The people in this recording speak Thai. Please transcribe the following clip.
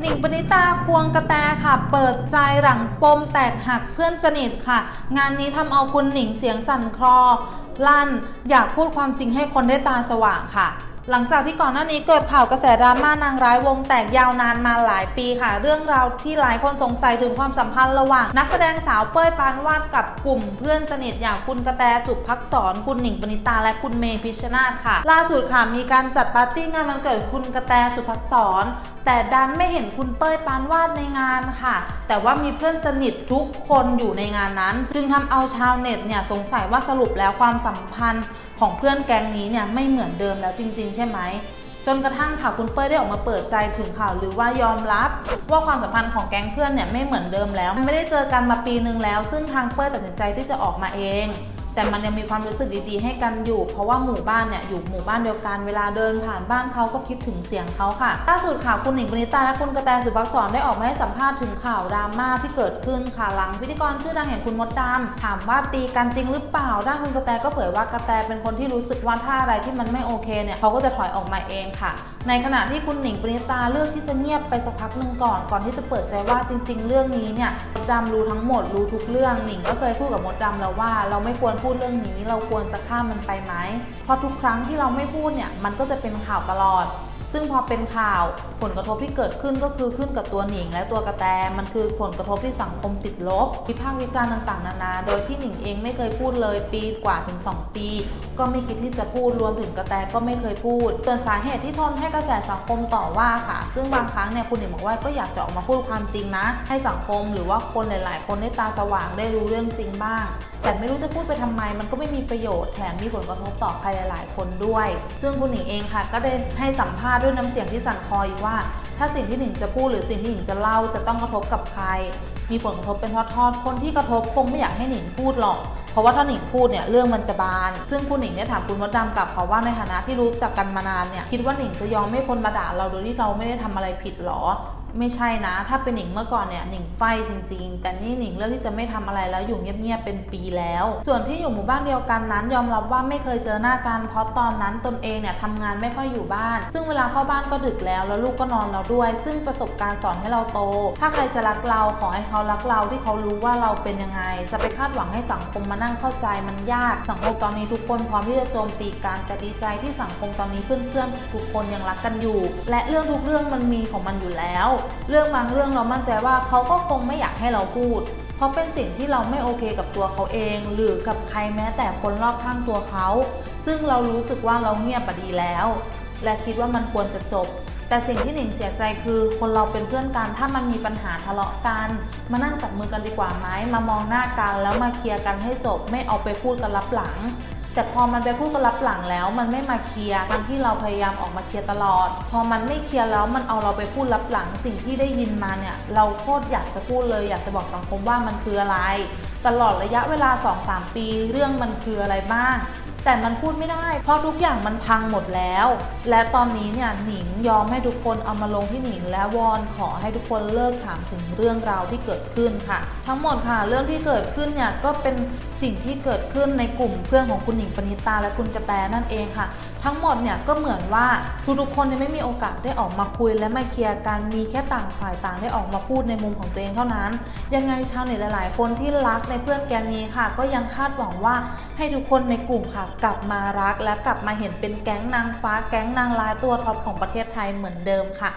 หนิงปณิตาควงกระแตค่ะ เปิดใจหลังปมแตกหักเพื่อนสนิทค่ะ งานนี้ทำเอาคุณหนิงเสียงสั่นคลอลั่น อยากพูดความจริงให้คนได้ตาสว่างค่ะ หลังจากที่ก่อนหน้านี้เกิดข่าวกระแสดราม่านางร้ายวงแตกยาวนานมาหลายปีค่ะ เรื่องราวที่หลายคนสงสัยถึงความสัมพันธ์ระหว่าง นักแสดงสาวเป้ยปานวาดกับกลุ่มเพื่อนสนิทอย่างคุณกระแตสุภักษรคุณหนิงปณิตาและคุณเมย์พิชชนาธค่ะ ล่าสุดค่ะมีการจัดปาร์ตี้งานวันเกิดคุณกระแตสุภักษรแต่ดันไม่เห็นคุณเป้ยปานวาดในงานค่ะ แต่ว่ามีเพื่อนสนิททุกคนอยู่ในงานนั้น จึงทำเอาชาวเน็ตเนี่ยสงสัยว่าสรุปแล้วความสัมพันธ์ ของเพื่อนแก๊งนี้เนี่ยไม่เหมือนเดิมแล้วจริง ๆ ใช่ไหมจนกระทั่งค่ะคุณเป้ยได้ออกมาเปิดใจถึงข่าวหรือว่ายอมรับ ว่าความสัมพันธ์ของแก๊งเพื่อนเนี่ยไม่เหมือนเดิมแล้ว ไม่ได้เจอกันมาปีนึงแล้ว ซึ่งทางเป้ยตัดสินใจที่จะออกมาเอง แต่มันยังมีความรู้สึกดีๆ ให้กันอยู่ เพราะว่าหมู่บ้านเนี่ยอยู่หมู่บ้านเดียวกันเวลาเดินผ่านบ้านเขาก็คิดถึงเสียงเขาค่ะล่าสุดค่ะคุณหนิงปณิตาและคุณกระแตสุภักษรได้ออกมาให้สัมภาษณ์ถึงข่าวดราม่าที่เกิดขึ้นค่ะหลังพิธีกรชื่อดังอย่างคุณมดดำถามว่าตีกันจริงหรือเปล่าด้านคุณกระแตก็เผยว่ากระแตเป็นคนที่รู้สึกว่าถ้าอะไรที่มันไม่โอเคเนี่ยเขาก็จะถอยออกมาเองค่ะ ในขณะที่คุณหนิงปณิตาเลือกที่จะเงียบไปสักพักหนึ่งก่อนก่อนที่จะเปิดใจว่าจริง ๆ เรื่องนี้เนี่ยมดดำรู้ทั้งหมดรู้ทุกเรื่องหนิงก็เคยพูดกับมดดำแล้วว่าเราไม่ควรพูดเรื่องนี้ เราควรจะข้ามมันไปไหมเพราะทุกครั้งที่เราไม่พูดเนี่ยมันก็จะเป็นข่าวตลอด ซึ่งพอเป็นข่าวผลกระทบที่เกิดขึ้นก็คือขึ้นกับตัวหนิงและตัวกระแตมันคือผลกระทบที่สังคมติดลบวิพากษ์วิจารณ์ต่างๆ นานา โดยที่หนิงเองไม่เคยพูดเลยปีกว่าถึง 2 ปี ก็ไม่คิดที่จะพูดรวมถึงกระแตก็ไม่เคยพูดส่วนสาเหตุที่ทนให้กระแสสังคมต่อว่าค่ะ ซึ่งบางครั้งเนี่ยคุณหนิงบอกว่าก็อยากจะออกมาพูดความจริงนะ ให้สังคมหรือว่าคนหลาย ๆ คนได้ตาสว่างได้รู้เรื่องจริงบ้าง แต่ไม่รู้จะพูดไปทำไม มันก็ไม่มีประโยชน์แถมมีผลกระทบต่อใครหลาย ๆ คนด้วย ซึ่งคุณหนิงเองค่ะ ก็ได้ให้สัมภาษณ์ด้วยน้ำเสียงที่สั่นคลออีกว่า ถ้าสิ่งที่หนิงจะพูดหรือสิ่งที่หนิงจะเล่าจะต้องกระทบกับใคร มีผลกระทบเป็นทอดๆคนที่กระทบคงไม่อยากให้หนิงพูดหรอกเพราะว่าถ้าหนิงพูดเนี่ยเรื่องมันจะบาน ซึ่งคุณหนิงเนี่ยถามคุณมดดำกลับเขาว่าในฐานะที่รู้จักกันมานานเนี่ยคิดว่าหนิงจะยอมให้คนมาด่าเราโดยที่เราไม่ได้ทำอะไรผิดหรอ ไม่ใช่นะ ถ้าเป็นหนิงเมื่อก่อนเนี่ยหนิงไฟจริง ๆ แต่นี่หนิงเลือกที่จะไม่ทำอะไรแล้วอยู่เงียบๆเป็นปีแล้ว ส่วนที่อยู่หมู่บ้านเดียวกันนั้น ยอมรับว่าไม่เคยเจอหน้ากันเพราะตอนนั้นตนเองเนี่ยทำงานไม่ค่อยอยู่บ้าน ซึ่งเวลาเข้าบ้านก็ดึกแล้วแล้วลูกก็นอนเราด้วย ซึ่งประสบการณ์สอนให้เราโต ถ้าใครจะรักเราขอให้เขารักเราที่เขารู้ว่าเราเป็นยังไง จะไปคาดหวังให้สังคมมานั่งเข้าใจมันยาก สังคมตอนนี้ทุกคนพร้อมที่จะโจมตีกันแต่ดีใจที่สังคมตอนนี้เพื่อนๆทุกคนยังรักกันอยู่ และเรื่องทุกเรื่องมันมีของมันอยู่แล้วเรื่องบางเรื่องเรามั่นใจว่าเขาก็คงไม่อยากให้เราพูด เพราะเป็นสิ่งที่เราไม่โอเคกับตัวเขาเอง หรือกับใครแม้แต่คนรอบข้างตัวเขา ซึ่งเรารู้สึกว่าเราเงียบปดีแล้ว และคิดว่ามันควรจะจบ แต่สิ่งที่หนิงเสียใจคือคนเราเป็นเพื่อนกัน ถ้ามันมีปัญหาทะเลาะกัน มานั่งจับมือกันดีกว่าไหมมามองหน้ากันแล้วมาเคลียร์กันให้จบ ไม่เอาไปพูดกันรับหลัง แต่พอมันไปพูดกันรับหลังแล้วมันไม่มาเคลียร์ทั้งที่เราพยายามออกมาเคลียร์ตลอด พอมันไม่เคลียร์แล้วมันเอาเราไปพูดรับหลังสิ่งที่ได้ยินมาเนี่ยเราโคตรอยากจะพูดเลยอยากจะบอกสังคมว่ามันคืออะไร ตลอดระยะเวลา 2-3 ปี เรื่องมันคืออะไรบ้าง แต่มันพูดไม่ได้ เพราะทุกอย่างมันพังหมดแล้ว และตอนนี้เนี่ยหนิงยอมให้ทุกคนเอามาลงที่หนิงและวอนขอให้ทุกคนเลิกถามถึงเรื่องราวที่เกิดขึ้นค่ะ ทั้งหมดค่ะ เรื่องที่เกิดขึ้นเนี่ยก็เป็นสิ่งที่เกิดขึ้นในกลุ่มเพื่อนของคุณหนิงปณิตาและคุณกระแตนั่นเองค่ะ ทั้งหมดเนี่ยก็เหมือนว่าทุกๆคนเนี่ยไม่มีโอกาสได้ออกมาคุยและมาเคลียร์กันมีแค่ต่างฝ่ายต่างได้ออกมาพูดในมุมของตัวเองเท่านั้น ยังไงชาวเน็ตหลาย ๆ คนที่รักในเพื่อนแกงนี้ค่ะ ก็ยังคาดหวังว่าให้ทุกคนในกลุ่มค่ะ กลับมารักและกลับมาเห็นเป็นแก๊งนางฟ้าแก๊งนางร้ายตัวท็อปของประเทศไทยเหมือนเดิมค่ะ